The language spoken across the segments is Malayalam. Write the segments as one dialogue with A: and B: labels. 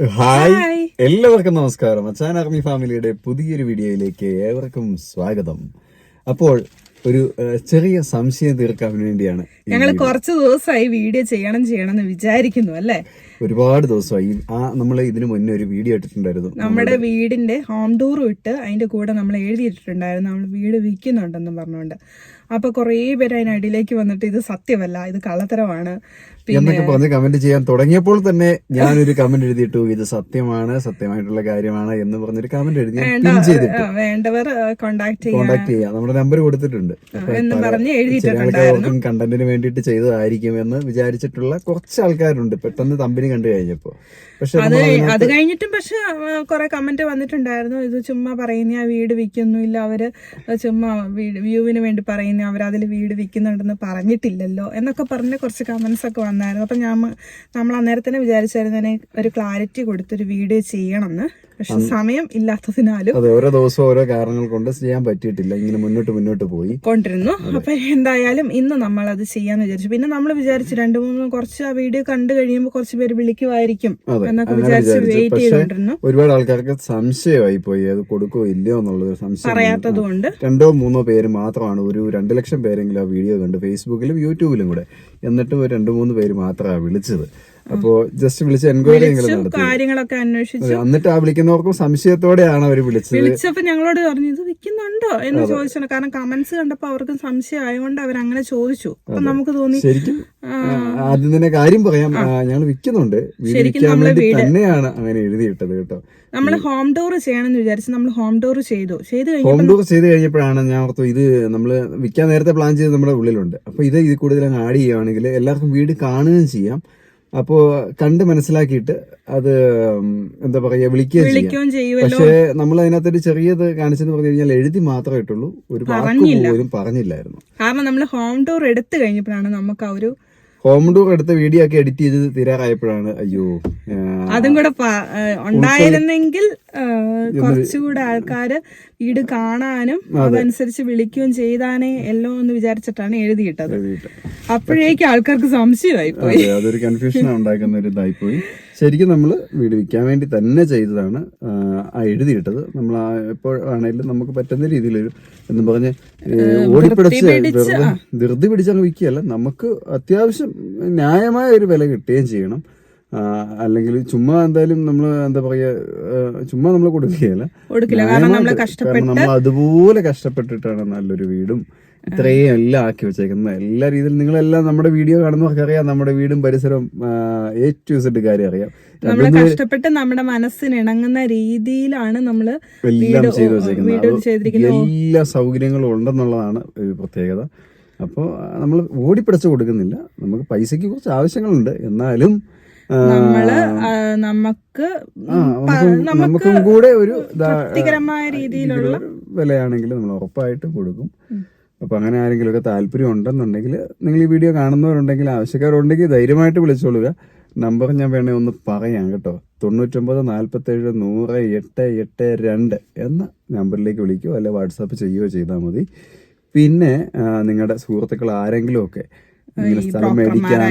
A: ഹായ്. എല്ലാവർക്കും നമസ്കാരം അച്ചാൻ ആർമി ഫാമിലിയുടെ പുതിയൊരു വീഡിയോയിലേക്ക് ഏവർക്കും സ്വാഗതം അപ്പോൾ ഒരു ചെറിയ സംശയം തീർക്കാൻ വേണ്ടിയാണ്
B: ഞങ്ങൾ. കുറച്ച് ദിവസമായി വീഡിയോ ചെയ്യണം ചെയ്യണം എന്ന് വിചാരിക്കുന്നു അല്ലേ
A: ഒരുപാട് ദിവസമായി. ആ നമ്മൾ ഇതിനു മുന്നേ ഒരു വീഡിയോ ഇട്ടിട്ടുണ്ടായിരുന്നു
B: നമ്മുടെ വീടിന്റെ ഹോം ടൂർ ഇട്ട് അതിന്റെ കൂടെ നമ്മൾ എഴുതിയിട്ടുണ്ടായിരുന്നു. നമ്മൾ വീട് വിൽക്കുന്നുണ്ടെന്നും പറഞ്ഞുകൊണ്ട്. അപ്പൊ കുറേ പേര് അതിനടിയിലേക്ക് വന്നിട്ട് ഇത് സത്യമല്ല ഇത് കള്ളത്തരമാണ്.
A: എന്നൊക്കെ പറഞ്ഞ് കമന്റ് ചെയ്യാൻ തുടങ്ങിയപ്പോൾ തന്നെ ഞാനൊരു കമന്റ് എഴുതിയിട്ടു ഇത് സത്യമാണ് സത്യമായിട്ടുള്ള കാര്യമാണ് എന്ന് പറഞ്ഞൊരു കമന്റ് എഴുതി ചെയ്തിട്ട്.
B: വേണ്ടവർ കോണ്ടാക്ട്
A: കോണ്ടാക്ട് ചെയ്യാം. നമ്മുടെ നമ്പർ കൊടുത്തിട്ടുണ്ട്. ചില ആൾക്കാർക്കും കണ്ടന്റിന് വേണ്ടിയിട്ട് ചെയ്തതായിരിക്കും എന്ന് വിചാരിച്ചിട്ടുള്ള കുറച്ച് ആൾക്കാരുണ്ട്. പെട്ടെന്ന് തമ്പിന് കണ്ടു കഴിഞ്ഞപ്പോ. പക്ഷെ
B: അത് അത് കഴിഞ്ഞിട്ടും പക്ഷെ കുറെ കമന്റ് വന്നിട്ടുണ്ടായിരുന്നു. ഇത് ചുമ്മാ പറയുന്ന ആ വീട് വിൽക്കുന്നില്ല അവർ ചുമ്മാ വ്യൂവിന് വേണ്ടി പറയുന്ന അവർ അതിൽ വീട് വിൽക്കുന്നുണ്ടെന്ന് പറഞ്ഞിട്ടില്ലല്ലോ എന്നൊക്കെ പറഞ്ഞ് കുറച്ച് കമന്റ്സ് ഒക്കെ വന്നായിരുന്നു. അപ്പൊ ഞാൻ നമ്മൾ അന്നേരം തന്നെ വിചാരിച്ചായിരുന്നു ഒരു ക്ലാരിറ്റി കൊടുത്തൊരു വീഡിയോ ചെയ്യണമെന്ന്. പക്ഷെ സമയം ഇല്ലാത്തതിനാലും
A: അതെ ഓരോ ദിവസവും ഓരോ കാരണങ്ങൾ കൊണ്ട് ചെയ്യാൻ പറ്റിയിട്ടില്ല. ഇങ്ങനെ മുന്നോട്ട് മുന്നോട്ട് പോയി.
B: കൊണ്ടിരുന്നു. അപ്പൊ എന്തായാലും ഇന്ന് നമ്മൾ അത് ചെയ്യാന്ന് വിചാരിച്ചു. പിന്നെ നമ്മൾ വിചാരിച്ചു രണ്ടു മൂന്ന് കുറച്ച് ആ വീഡിയോ കണ്ടു കഴിയുമ്പോൾ കുറച്ച് പേര് വിളിക്കുമായിരിക്കും എന്നൊക്കെ വിചാരിച്ച് വെയിറ്റ് ചെയ്തോണ്ടിരുന്നു
A: ഒരുപാട് ആൾക്കാർക്ക് സംശയമായി പോയി. അത് കൊടുക്കോ ഇല്ലയോ എന്നുള്ളത് സംശയം.
B: പറയാത്തത് കൊണ്ട്
A: രണ്ടോ മൂന്നോ പേര് മാത്രമാണ്. ഒരു രണ്ട് ലക്ഷം പേരെങ്കിലും ആ വീഡിയോ കണ്ട് ഫേസ്ബുക്കിലും യൂട്യൂബിലും കൂടെ. എന്നിട്ടും ഒരു രണ്ട് മൂന്ന് പേര് മാത്രമാണ് വിളിച്ചത്. അപ്പോ ജസ്റ്റ് വിളിച്ച് എൻക്വയറി
B: കാര്യങ്ങളൊക്കെ അന്വേഷിച്ചു.
A: എന്നിട്ട് ആ വിളിക്കുന്നവർക്കും സംശയത്തോടെയാണ് അവർ വിളിച്ചത്.
B: വിളിച്ചപ്പോ ഞങ്ങളോട് പറഞ്ഞു ഇത് വിൽക്കുന്നുണ്ടോ? എന്ന് ചോദിച്ചാണ്. കാരണം കമന്റ്സ് കണ്ടപ്പോ അവർക്കും സംശയം ആയതുകൊണ്ട് അവർ അങ്ങനെ ചോദിച്ചു. അപ്പൊ നമുക്ക് തോന്നി
A: ശരിക്കും ആദ്യം തന്നെ കാര്യം പറയാം. ഞങ്ങൾ വിൽക്കുന്നുണ്ട്.
B: ശരിക്കും
A: തന്നെയാണ് അങ്ങനെ എഴുതിയിട്ടത് കേട്ടോ.
B: നമ്മൾ ഹോം ടൂർ ചെയ്യണമെന്ന് വിചാരിച്ചു നമ്മൾ ഹോം ടൂർ ചെയ്തു.
A: ഹോം ടൂർ ചെയ്ത് കഴിഞ്ഞപ്പോഴാണ് ഞാൻ ഓർത്തു ഇത് നമ്മൾ വിൽക്കാൻ നേരത്തെ പ്ലാൻ ചെയ്ത് നമ്മുടെ ഉള്ളിലുണ്ട്. അപ്പൊ ഇത് ഇത് കൂടുതൽ അങ്ങ് ആഡ് ചെയ്യുകയാണെങ്കിൽ എല്ലാവർക്കും വീട് കാണുകയും ചെയ്യാം. അപ്പോൾ കണ്ട് മനസ്സിലാക്കിയിട്ട് അത് എന്താ പറയുക വിളിക്കുകയും ചെയ്യാം. പക്ഷേ നമ്മൾ അതിനകത്തൊരു ചെറിയത് കാണിച്ചെന്ന് പറഞ്ഞു കഴിഞ്ഞാൽ എഴുതി മാത്രമേ ഇട്ടുള്ളൂ. ഒരു വാക്ക്. പോലും പറഞ്ഞില്ലായിരുന്നു.
B: കാരണം നമ്മൾ ഹോം ടൂർ എടുത്തു കഴിഞ്ഞപ്പോഴാണ് നമുക്ക് ആ ഒരു
A: ഹോം ടൂർ എടുത്ത വീഡിയോ ഒക്കെ എഡിറ്റ് ചെയ്ത് തീരാറായപ്പോഴാണ്. അയ്യോ
B: അതും കൂടെ ഉണ്ടായിരുന്നെങ്കിൽ കുറച്ചുകൂടെ ആൾക്കാര് വീട് കാണാനും അതനുസരിച്ച് വിളിക്കുകയും ചെയ്താനേ എല്ലോ എന്ന് വിചാരിച്ചിട്ടാണ് എഴുതിയിട്ടത്.
A: എഴുതിയിട്ട്.
B: അപ്പോഴേക്കും ആൾക്കാർക്ക് സംശയമായി പോയി
A: അതൊരു കൺഫ്യൂഷൻ ഉണ്ടാക്കുന്ന ഒരു ഇതായി പോയി ശരിക്കും നമ്മൾ വീട് വിൽക്കാൻ വേണ്ടി തന്നെ ചെയ്തതാണ് ആ, എഴുതിയിട്ടത്. നമ്മൾ ആ എപ്പോഴാണേലും നമുക്ക് പറ്റുന്ന രീതിയിൽ എന്ന് പറഞ്ഞ് ഓടിപ്പിടിച്ച് വെറുതെ ധൃതി പിടിച്ചങ്ങ് വിൽക്കുകയല്ല. നമുക്ക് അത്യാവശ്യം ന്യായമായ ഒരു വില കിട്ടുകയും ചെയ്യണം. അല്ലെങ്കിൽ ചുമ്മാ എന്തായാലും നമ്മൾ എന്താ പറയാ ചുമ്മാ നമ്മൾ കൊടുക്കുകയല്ല. നമ്മൾ അതുപോലെ കഷ്ടപ്പെട്ടിട്ടാണ് നല്ലൊരു വീടും ഇത്രയും എല്ലാം ആക്കി വെച്ചേക്കുന്നത്. എല്ലാ രീതിയിലും നിങ്ങളെല്ലാം നമ്മുടെ വീഡിയോ കാണുന്നവർക്ക് അറിയാം നമ്മുടെ വീടും പരിസരവും എ ടു സെഡ് കാര്യം അറിയാം.
B: നമ്മൾ കഷ്ടപ്പെട്ട് നമ്മുടെ മനസ്സിന് ഇണങ്ങുന്ന രീതിയിലാണ് നമ്മൾ
A: എല്ലാം ചെയ്തു വെച്ചേക്കുന്നത്. എല്ലാ സൗകര്യങ്ങളും ഉണ്ടെന്നുള്ളതാണ് ഒരു പ്രത്യേകത. അപ്പോൾ നമ്മൾ ഓടിപ്പിടിച്ചു കൊടുക്കുന്നില്ല. നമുക്ക് പൈസക്ക് കുറച്ച് ആവശ്യങ്ങളുണ്ട്. എന്നാലും
B: നമ്മൾ നമുക്ക്
A: കൂടെ ഒരു
B: തൃപ്തികരമായ രീതിയിലുള്ള
A: വിലയാണെങ്കിൽ നമ്മൾ ഉറപ്പായിട്ട് കൊടുക്കും. അപ്പൊ അങ്ങനെ ആരെങ്കിലും ഒക്കെ താല്പര്യം ഉണ്ടെന്നുണ്ടെങ്കിൽ നിങ്ങൾ ഈ വീഡിയോ കാണുന്നവരുണ്ടെങ്കിൽ ആവശ്യക്കാരുണ്ടെങ്കിൽ ധൈര്യമായിട്ട് വിളിച്ചോളുക നമ്പർ ഞാൻ വേണേ ഒന്ന് പറയാം കേട്ടോ തൊണ്ണൂറ്റൊമ്പത് നാൽപ്പത്തേഴ് നൂറ് എട്ട് എട്ട് രണ്ട് എന്ന നമ്പറിലേക്ക് വിളിക്കുകയോ അല്ലെ വാട്സാപ്പ് ചെയ്യുകയോ ചെയ്താൽ മതി പിന്നെ നിങ്ങളുടെ സുഹൃത്തുക്കൾ ആരെങ്കിലും ഒക്കെ ഇങ്ങനെ സ്ഥലം മേടിക്കാനോ.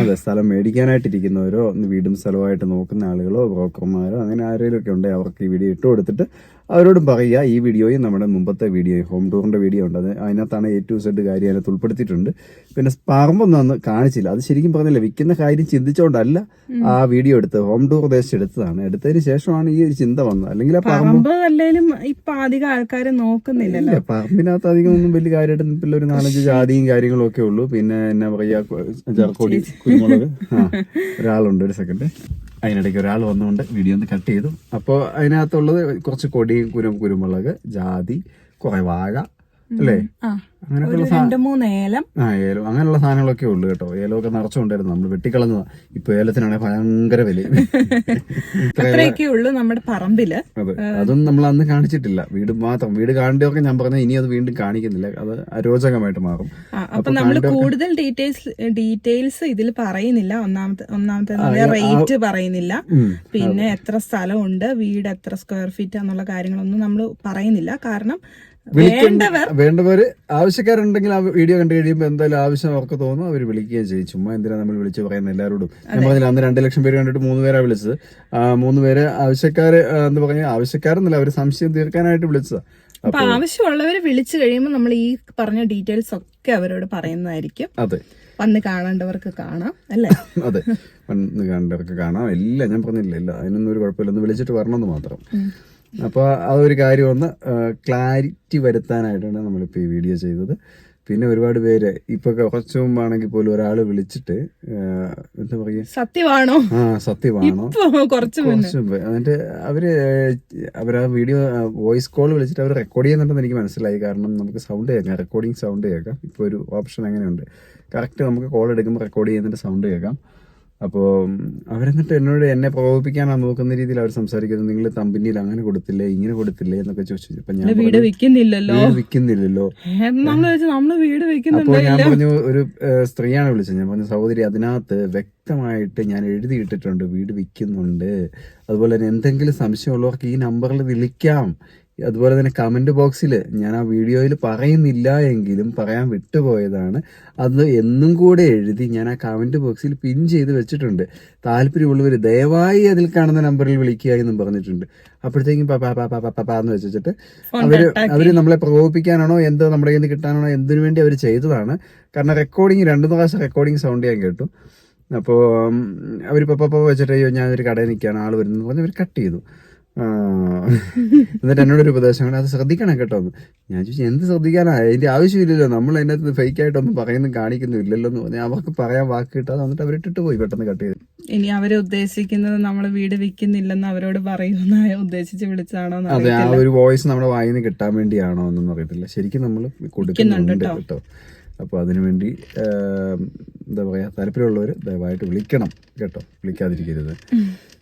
A: അതെ സ്ഥലം മേടിക്കാനായിട്ടിരിക്കുന്നവരോ വീടും സ്ഥലമായിട്ട് നോക്കുന്ന ആളുകളോ ബ്രോക്കർമാരോ അങ്ങനെ ആരെങ്കിലും ഒക്കെ ഉണ്ടെങ്കിൽ അവർക്ക് ഈ വീഡിയോ ഇട്ട് കൊടുത്തിട്ട് അവരോടും പറയുക ഈ വീഡിയോയും നമ്മുടെ മുമ്പത്തെ വീഡിയോ ഹോം ടൂറിന്റെ വീഡിയോ ഉണ്ട്. അത് അതിനകത്താണ് എ ടു സെഡ് കാര്യം അതിനകത്ത് ഉൾപ്പെടുത്തിയിട്ടുണ്ട്. പിന്നെ പറമ്പൊന്നും അന്ന് കാണിച്ചില്ല. അത് ശരിക്കും പറഞ്ഞില്ല വിൽക്കുന്ന കാര്യം ചിന്തിച്ചുകൊണ്ടല്ല ആ വീഡിയോ എടുത്ത് ഹോം ടൂർ ഉദ്ദേശിച്ച് എടുത്തതാണ്. എടുത്തതിന് ശേഷമാണ് ഈ ഒരു ചിന്ത വന്നത്. അല്ലെങ്കിൽ ആ പറമ്പ്
B: പറമ്പ് അല്ലേലും ഇപ്പൊ അധികം ആൾക്കാരെ
A: പറമ്പിനകത്ത് അധികം ഒന്നും വലിയ കാര്യമായിട്ട് പിന്നെ ഒരു നാലഞ്ച് ജാതിയും കാര്യങ്ങളും ഒക്കെ ഉള്ളൂ. പിന്നെ എന്നാ പറയാ ചെറുക്കൊടി കുരുമുളക്. ആ ഒരാളുണ്ട് ഒരു സെക്കൻഡ് അതിനിടയ്ക്ക് ഒരാൾ വന്നുകൊണ്ട് വീഡിയോ ഒന്ന് കട്ട് ചെയ്തു. അപ്പോൾ അതിനകത്തുള്ളത് കുറച്ച് കൊടിയും കുരും കുരുമുളക് ജാതി കുറേ വാഴ അല്ലേ?
B: അങ്ങനെയൊക്കെയുള്ള ഏലം.
A: ആ ഏലം. അങ്ങനെയുള്ള സാധനങ്ങളൊക്കെ ഉള്ളു കേട്ടോ. ഏലമൊക്കെ നിറച്ചുകൊണ്ടായിരുന്നു നമ്മൾ വെട്ടിക്കളഞ്ഞതാ. ഇപ്പൊ ഏലത്തിനാണെങ്കിൽ ഭയങ്കര വില.
B: അത്രയൊക്കെ ഉള്ളൂ നമ്മുടെ പറമ്പിൽ.
A: അതെ. അതൊന്നും നമ്മൾ അന്ന് കാണിച്ചിട്ടില്ല. വീട് മാത്രം വീട് കാണേണ്ടതൊക്കെ ഞാൻ പറഞ്ഞ ഇനി അത് വീണ്ടും കാണിക്കുന്നില്ല. അത് അരോചകമായിട്ട് മാറും.
B: അപ്പൊ നമ്മൾ കൂടുതൽ ഡീറ്റെയിൽസ് ഡീറ്റെയിൽസ് ഇതിൽ പറയുന്നില്ല. ഒന്നാമത്തെ ഒന്നാമത്തെ റേറ്റ് പറയുന്നില്ല. പിന്നെ എത്ര സ്ഥലമുണ്ട് വീട് എത്ര സ്ക്വയർ ഫീറ്റ് എന്നുള്ള കാര്യങ്ങളൊന്നും നമ്മൾ പറയുന്നില്ല. കാരണം
A: വേണ്ടവര് ആവശ്യക്കാരുണ്ടെങ്കിൽ ആ വീഡിയോ കണ്ടു കഴിയുമ്പോൾ എന്തായാലും ആവശ്യം അവർക്ക് തോന്നും. അവർ വിളിക്കുകയും ചെയ്യും. ചുമ്മാ എന്തിനാ നമ്മൾ വിളിച്ച് പറയുന്നത്? എല്ലാവരോടും. ഞാൻ പറഞ്ഞില്ല അന്ന് രണ്ട് ലക്ഷം പേര് കണ്ടിട്ട് മൂന്ന് പേരാ വിളിച്ചത്. മൂന്ന് പേര് ആവശ്യക്കാര് എന്ന് പറഞ്ഞാൽ ആവശ്യക്കാരെന്നല്ല അവർ സംശയം തീർക്കാനായിട്ട് വിളിച്ചതാ.
B: അപ്പൊ ആവശ്യമുള്ളവര് വിളിച്ചു കഴിയുമ്പോൾ നമ്മൾ ഈ പറഞ്ഞ ഡീറ്റെയിൽസ് ഒക്കെ അവരോട് പറയുന്നതായിരിക്കും.
A: അതെ.
B: വന്ന് കാണേണ്ടവർക്ക് കാണാം അല്ലേ?
A: അതെ. വന്ന് കാണേണ്ടവർക്ക് കാണാം. എല്ലാം ഞാൻ പറഞ്ഞില്ല ഇല്ല അതിനൊന്നും ഒരു കുഴപ്പമില്ല. ഒന്ന് വിളിച്ചിട്ട് വരണമെന്ന് മാത്രം. അപ്പോൾ അതൊരു കാര്യം ഒന്ന് ക്ലാരിറ്റി വരുത്താനായിട്ടാണ് നമ്മളിപ്പോൾ ഈ വീഡിയോ ചെയ്തത്. പിന്നെ ഒരുപാട് പേര് ഇപ്പൊ കുറച്ചു മുമ്പാണെങ്കിൽ പോലും ഒരാൾ വിളിച്ചിട്ട് എന്താ പറയുക
B: സത്യമാണോ?
A: ആ സത്യമാണോ?
B: ഇപ്പൊ കുറച്ച്
A: മുമ്പ്. എന്നിട്ട് അവർ അവരാ വീഡിയോ വോയിസ് കോൾ വിളിച്ചിട്ട് അവർ റെക്കോർഡ് ചെയ്യുന്നുണ്ടെന്ന് എനിക്ക് മനസ്സിലായി. കാരണം നമുക്ക് സൗണ്ട് കേൾക്കാം. റെക്കോർഡിങ് സൗണ്ട് കേൾക്കാം. ഇപ്പോൾ ഒരു ഓപ്ഷൻ അങ്ങനെയുണ്ട്. കറക്റ്റ് നമുക്ക് കോൾ എടുക്കുമ്പോൾ റെക്കോർഡ് ചെയ്യുന്നതിന്റെ സൗണ്ട് കേൾക്കാം. അപ്പോൾ അവരെന്നിട്ട് എന്നോട് എന്നെ പ്രകോപിപ്പിക്കാനാണ് നോക്കുന്ന രീതിയിൽ അവർ സംസാരിക്കുന്നത്. നിങ്ങൾ തമ്പിനിയിൽ അങ്ങനെ കൊടുത്തില്ലേ ഇങ്ങനെ കൊടുത്തില്ലേ എന്നൊക്കെ ചോദിച്ചു. അപ്പൊ ഞാൻ
B: വീട് വിൽക്കുന്നില്ലല്ലോ.
A: വിൽക്കുന്നില്ലല്ലോ.
B: നമ്മൾ വീട്
A: അപ്പോൾ ഞാൻ പറഞ്ഞു ഒരു സ്ത്രീയാണ് വിളിച്ചത്. ഞാൻ പറഞ്ഞു സഹോദരി അതിനകത്ത് വ്യക്തമായിട്ട് ഞാൻ എഴുതിയിട്ടിട്ടുണ്ട് വീട് വിൽക്കുന്നുണ്ട്. അതുപോലെ തന്നെ എന്തെങ്കിലും സംശയമുള്ളവർക്ക് ഈ നമ്പറിൽ വിളിക്കാം. അതുപോലെ തന്നെ കമന്റ് ബോക്സിൽ ഞാൻ ആ വീഡിയോയിൽ പറയുന്നില്ല എങ്കിലും പറയാൻ വിട്ടുപോയതാണ്. അത് എന്നും കൂടെ എഴുതി ഞാൻ ആ കമന്റ് ബോക്സിൽ പിൻ ചെയ്ത് വെച്ചിട്ടുണ്ട്. താല്പര്യമുള്ളവർ ദയവായി അതിൽ കാണുന്ന നമ്പറിൽ വിളിക്കുക എന്നും പറഞ്ഞിട്ടുണ്ട്. അപ്പോഴത്തേക്കും പാ പാ പാ പാ എന്ന് വെച്ചിട്ട് അവർ അവർ നമ്മളെ പ്രകോപിപ്പിക്കാനാണോ എന്തോ നമ്മുടെ കയ്യിൽ നിന്ന് കിട്ടാനാണോ എന്തിനു വേണ്ടി അവർ ചെയ്തതാണ്. കാരണം റെക്കോർഡിങ് രണ്ടു പ്രാവശ്യം റെക്കോർഡിങ് സൗണ്ട് ചെയ്യാൻ കേട്ടു. അപ്പോൾ അവർ പപ്പ വെച്ചിട്ട് അയ്യോ ഞാനൊരു കടയിൽ നിൽക്കുകയാണ് ആൾ വരുന്നത് പറഞ്ഞ് അവർ കട്ട് ചെയ്തു. എന്നിട്ട് എന്നോടൊരു ഉപദേശം അത് ശ്രദ്ധിക്കണം കേട്ടോ. എന്ന്. ഞാൻ ചോദിച്ചു എന്ത് ശ്രദ്ധിക്കാനാ? അതിന്റെ ആവശ്യമില്ലല്ലോ. നമ്മൾ അതിനകത്ത് ഫേക്ക് ആയിട്ടൊന്നും പറയുന്നും കാണിക്കുന്നില്ലല്ലോ എന്ന് പറഞ്ഞാൽ അവർക്ക് പറയാൻ വാക്ക് കിട്ടാതെ എന്നിട്ട് അവരിട്ടിട്ട് പോയി പെട്ടെന്ന് കട്ട് ചെയ്ത്.
B: ഇനി അവർ ഉദ്ദേശിക്കുന്നത് നമ്മൾ വീട് വിൽക്കുന്നില്ലെന്ന് അവരോട് പറയുന്ന ഉദ്ദേശിച്ച് വിളിച്ചാണോ
A: അതെ ആ ഒരു വോയിസ് നമ്മുടെ വായിന്ന് കിട്ടാൻ വേണ്ടിയാണോ എന്നൊന്നും അറിയത്തില്ല. ശരിക്കും നമ്മൾ കൊടുക്കുന്നുണ്ട് കേട്ടോ. അപ്പോൾ അതിനുവേണ്ടി എന്താ പറയുക താല്പര്യമുള്ളവർ ദയവായിട്ട് വിളിക്കണം കേട്ടോ. വിളിക്കാതിരിക്കരുത്.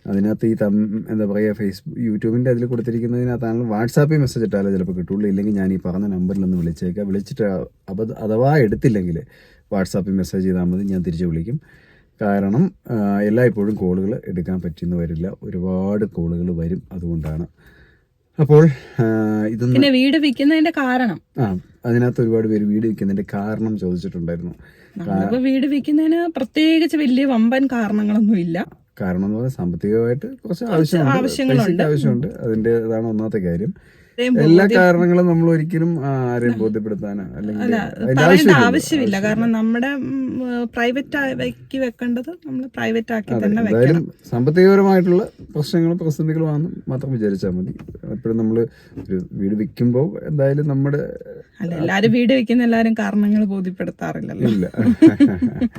A: അതിനകത്ത് ഈ തം എന്താ പറയുക ഫേസ്ബുക്ക് യൂട്യൂബിന്റെ അതിൽ കൊടുത്തിരിക്കുന്നതിനകത്താണ് വാട്സാപ്പിൽ മെസ്സേജ് ഇട്ടാലേ ചിലപ്പോൾ കിട്ടുള്ളൂ. ഇല്ലെങ്കിൽ ഞാൻ ഈ പറഞ്ഞ നമ്പറിൽ ഒന്ന് വിളിച്ചേക്കാം. വിളിച്ചിട്ട് അബദ്ധ അഥവാ എടുത്തില്ലെങ്കിൽ വാട്സാപ്പിൽ മെസ്സേജ് ചെയ്താൽ മതി. ഞാൻ തിരിച്ച് വിളിക്കും. കാരണം എല്ലായ്പ്പോഴും കോളുകൾ എടുക്കാൻ പറ്റിയെന്ന് വരില്ല. ഒരുപാട് കോളുകൾ വരും. അതുകൊണ്ടാണ് അപ്പോൾ
B: പിന്നെ വീട് വിൽക്കുന്നതിന്റെ കാരണം.
A: ആ അതിനകത്ത് ഒരുപാട് പേര് വീട് വിൽക്കുന്നതിന്റെ കാരണം ചോദിച്ചിട്ടുണ്ടായിരുന്നു.
B: വീട് വിൽക്കുന്നതിന് പ്രത്യേകിച്ച് വലിയ വമ്പൻ കാരണങ്ങളൊന്നും ഇല്ല
A: കാരണം എന്ന് പറഞ്ഞാൽ സാമ്പത്തികമായിട്ട് കുറച്ച് ആവശ്യമുണ്ട്. ആവശ്യമുണ്ട്. അതിന്റെ ഇതാണ് ഒന്നാമത്തെ കാര്യം. എല്ലാ കാരണങ്ങളും നമ്മൾ ഒരിക്കലും ആരെയും ബോധ്യപ്പെടുത്താനോ അല്ലെങ്കിൽ ആവശ്യമില്ല
B: കാരണം നമ്മുടെ പ്രൈവറ്റ് ആക്കി വെക്കേണ്ടത് നമ്മൾ പ്രൈവറ്റ് ആക്കി തന്നെ വെക്കണം.
A: സാമ്പത്തികപരമായിട്ടുള്ള പ്രശ്നങ്ങളും പ്രതിസന്ധികളുമാണെന്ന് മാത്രം വിചാരിച്ചാൽ മതി. എപ്പോഴും നമ്മൾ ഒരു വീട് വിൽക്കുമ്പോൾ എന്തായാലും നമ്മുടെ
B: അല്ല എല്ലാരും വീട് വെക്കുന്ന എല്ലാരും കാരണങ്ങൾ ബോധ്യപ്പെടുത്താറില്ലല്ലോ.
A: ഇല്ല.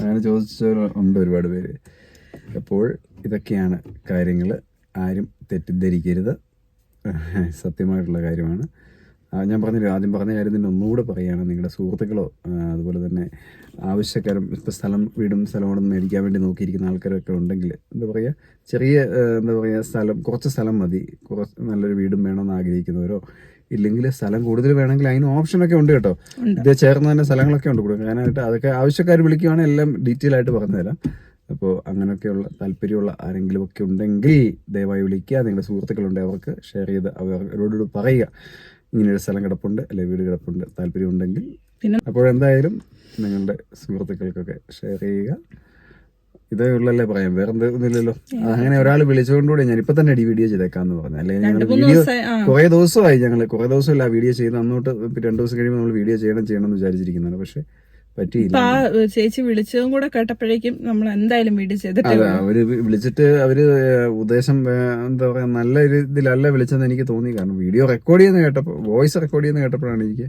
A: അങ്ങനെ ചോദിച്ചവരുണ്ട് ഒരുപാട് പേര്. അപ്പോൾ ഇതൊക്കെയാണ് കാര്യങ്ങൾ ആരും തെറ്റിദ്ധരിക്കരുത്. സത്യമായിട്ടുള്ള കാര്യമാണ്. ഞാൻ പറഞ്ഞില്ല ആദ്യം പറഞ്ഞ കാര്യം തന്നെ ഒന്നുകൂടെ പറയുകയാണ്. നിങ്ങളുടെ സുഹൃത്തുക്കളോ അതുപോലെ തന്നെ ആവശ്യക്കാരും ഇപ്പം സ്ഥലം വീടും സ്ഥലവും മേടിക്കാൻ വേണ്ടി നോക്കിയിരിക്കുന്ന ആൾക്കാരൊക്കെ ഉണ്ടെങ്കിൽ എന്താ പറയുക ചെറിയ എന്താ പറയുക സ്ഥലം കുറച്ച് സ്ഥലം മതി. കുറച്ച് നല്ലൊരു വീടും വേണമെന്ന് ആഗ്രഹിക്കുന്നവരോ ഇല്ലെങ്കിൽ സ്ഥലം കൂടുതൽ വേണമെങ്കിൽ അതിന് ഓപ്ഷനൊക്കെ ഉണ്ട് കേട്ടോ. ഇത് ചേർന്ന് തന്നെ സ്ഥലങ്ങളൊക്കെ ഉണ്ട്. കൊടുക്കാനായിട്ട് അതൊക്കെ ആവശ്യക്കാർ വിളിക്കുകയാണെങ്കിൽ എല്ലാം ഡീറ്റെയിൽ ആയിട്ട് പറഞ്ഞുതരാം. അപ്പോൾ അങ്ങനെയൊക്കെയുള്ള താല്പര്യമുള്ള ആരെങ്കിലും ഒക്കെ ഉണ്ടെങ്കിൽ ദയവായി വിളിക്കുക. നിങ്ങളുടെ സുഹൃത്തുക്കളുണ്ട് അവർക്ക് ഷെയർ ചെയ്ത് അവരോട് പറയുക. ഇങ്ങനെയൊരു സ്ഥലം കിടപ്പുണ്ട് അല്ലെ വീട് കിടപ്പുണ്ട് താല്പര്യമുണ്ടെങ്കിൽ.
B: പിന്നെ
A: അപ്പോഴെന്തായാലും നിങ്ങളുടെ സുഹൃത്തുക്കൾക്കൊക്കെ ഷെയർ ചെയ്യുക. ഇതേ ഉള്ളല്ലേ പറയാം വേറെ എന്തൊന്നുമില്ലല്ലോ അങ്ങനെ ഒരാൾ വിളിച്ചുകൊണ്ടുകൂടെ ഞാൻ ഇപ്പൊ തന്നെ വീഡിയോ ചെയ്തേക്കാന്ന് പറഞ്ഞു അല്ലെങ്കിൽ ഞങ്ങൾ വീഡിയോ കുറെ ദിവസമായി ഞങ്ങൾ കുറെ ദിവസമല്ല വീഡിയോ ചെയ്ത് അന്നോട്ട് രണ്ടു ദിവസം കഴിയുമ്പോൾ നമ്മൾ വീഡിയോ ചെയ്യണം ചെയ്യണം എന്ന് വിചാരിച്ചിരിക്കുന്നതാണ്. പക്ഷെ പറ്റിയില്ല.
B: ആ ചേച്ചി വിളിച്ചതും കൂടെ കേട്ടപ്പോഴേക്കും നമ്മൾ എന്തായാലും വീഡിയോ ചെയ്തിട്ട്
A: അതെ അവർ വിളിച്ചിട്ട് അവർ ഉദ്ദേശം വേ- എന്താ പറയാ നല്ല ഒരു ഇതിലല്ല വിളിച്ചെന്ന് എനിക്ക് തോന്നി. കാരണം വീഡിയോ റെക്കോർഡ് ചെയ്യുന്ന കേട്ടപ്പോ വോയിസ് റെക്കോർഡ് ചെയ്യുന്ന കേട്ടപ്പോഴാണ് എനിക്ക്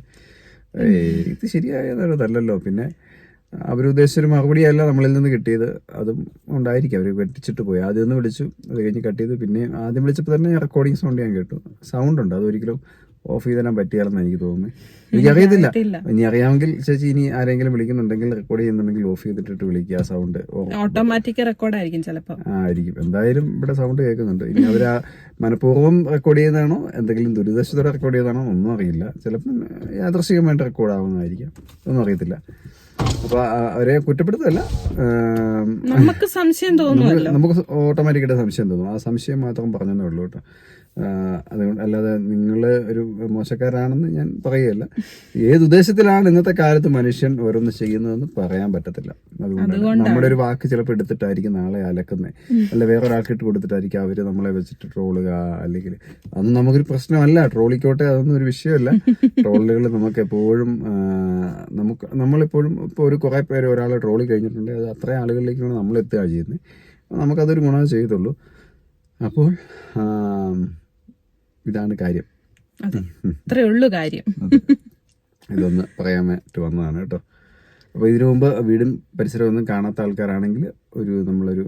A: ഏയ് ഇത് ശരിയായതല്ലോ പിന്നെ അവരുദ്ദേശിച്ചൊരു മറുപടി അല്ല നമ്മളിൽ നിന്ന് കിട്ടിയത്. അതും ഉണ്ടായിരിക്കും. അവർ വെട്ടിച്ചിട്ട് പോയി. ആദ്യം ഒന്ന് വിളിച്ചു അത് കഴിഞ്ഞ് കട്ട് ചെയ്തു. പിന്നെ ആദ്യം വിളിച്ചപ്പോൾ തന്നെ റെക്കോർഡിംഗ് സൗണ്ട് ഞാൻ കേട്ടു. സൗണ്ട് ഉണ്ട്. അതൊരിക്കലും ഓഫ് ചെയ്ത് തരാൻ പറ്റിയാലെന്ന് എനിക്ക് തോന്നുന്നു. എനിക്കറിയത്തില്ല
B: അറിയത്തില്ല.
A: ഇനി അറിയാമെങ്കിൽ ചേച്ചി ഇനി ആരെങ്കിലും വിളിക്കുന്നുണ്ടെങ്കിൽ റെക്കോർഡ് ചെയ്യുന്നുണ്ടെങ്കിൽ ഓഫ് ചെയ്തിട്ടിട്ട് വിളിക്കുക ആ സൗണ്ട്
B: ഓട്ടോമാറ്റിക് റെക്കോർഡായിരിക്കും ചിലപ്പോ.
A: ആയിരിക്കും. എന്തായാലും ഇവിടെ സൗണ്ട് കേൾക്കുന്നുണ്ട്. ഇനി അവർ ആ മനഃപൂർവം റെക്കോർഡ് ചെയ്തതാണോ എന്തെങ്കിലും ദുരിതശത്തോടെ റെക്കോർഡ് ചെയ്തതാണോ ഒന്നും അറിയില്ല. ചിലപ്പം യാദൃശികമായിട്ട് റെക്കോർഡ് ആവുന്നതായിരിക്കാം. ഒന്നും അറിയത്തില്ല. അപ്പൊ അവരെ കുറ്റപ്പെടുത്തല്ല
B: നമുക്ക് സംശയം തോന്നുന്നു
A: നമുക്ക് ഓട്ടോമാറ്റിക്കായിട്ട് സംശയം തോന്നും. ആ സംശയം മാത്രം പറഞ്ഞതേ ഉള്ളൂ കേട്ടോ. അതുകൊണ്ട് അല്ലാതെ നിങ്ങൾ ഒരു മോശക്കാരാണെന്ന് ഞാൻ പറയുകയല്ല. ഏത് ഉദ്ദേശത്തിലാണ് ഇന്നത്തെ കാലത്ത് മനുഷ്യൻ ഓരോന്ന് ചെയ്യുന്നതെന്ന് പറയാൻ പറ്റത്തില്ല. അതുകൊണ്ട് നമ്മുടെ ഒരു വാക്ക് ചിലപ്പോൾ എടുത്തിട്ടായിരിക്കും നാളെ അലക്കുന്നത്. അല്ല വേറെ ഒരാൾക്ക് ഇട്ട് കൊടുത്തിട്ടായിരിക്കും അവർ നമ്മളെ വെച്ചിട്ട് ട്രോളുക അല്ലെങ്കിൽ അതൊന്നും നമുക്കൊരു പ്രശ്നമല്ല. ട്രോളിക്കോട്ടെ അതൊന്നും ഒരു വിഷയമല്ല. ട്രോളുകൾ നമുക്ക് എപ്പോഴും നമുക്ക് നമ്മളെപ്പോഴും ഇപ്പോൾ ഒരു കുറേ പേര് ഒരാളെ ട്രോളി കഴിഞ്ഞിട്ടുണ്ട് അത് അത്രയും ആളുകളിലേക്കാണ് നമ്മൾ എത്തുക ചെയ്യുന്നത് നമുക്കതൊരു ഗുണമേ ചെയ്തുള്ളൂ. അപ്പോൾ ഇതാണ് കാര്യം.
B: അത്രേ ഉള്ളൂ കാര്യം.
A: ഇതൊന്ന് പറയാൻ വേണ്ടി വന്നതാണ് കേട്ടോ. അപ്പോൾ ഇതിനു മുമ്പ് വീടും പരിസരവും ഒന്നും കാണാത്ത ആൾക്കാരാണെങ്കിൽ ഒരു നമ്മളൊരു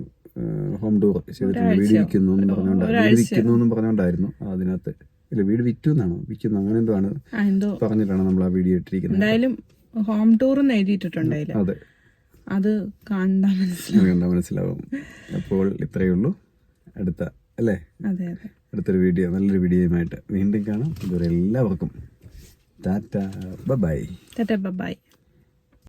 A: ഹോം ടൂർ ചെയ്തിട്ടുണ്ട് വീട് വിൽക്കുന്നു എന്ന് പറഞ്ഞുകൊണ്ട് വീട് വിൽക്കുന്നു എന്നും പറഞ്ഞുകൊണ്ടായിരുന്നു അതിനകത്ത്. ഇല്ല വീട് വിറ്റു എന്നാണോ? വിൽക്കുന്നു. അങ്ങനെ എന്തോ ആണ് പറഞ്ഞിട്ടാണ് നമ്മൾ ആ വീഡിയോ ഇട്ടിരിക്കുന്നത്.
B: എന്തായാലും ഹോം ടൂർ എന്ന് എഴുതിയിട്ടുണ്ട്
A: അതെ.
B: അത് കണ്ടാ മനസ്സിലാവും.
A: മനസ്സിലാവും. അപ്പോൾ ഇത്രയേ ഉള്ളൂ. അടുത്ത അല്ലേ?
B: അതെ അതെ.
A: അടുത്തൊരു വീഡിയോ നല്ലൊരു വീഡിയോയുമായിട്ട് വീണ്ടും കാണാം. ഇതുവരെ എല്ലാവർക്കും ടാറ്റ ബൈ
B: ടാറ്റ ബൈ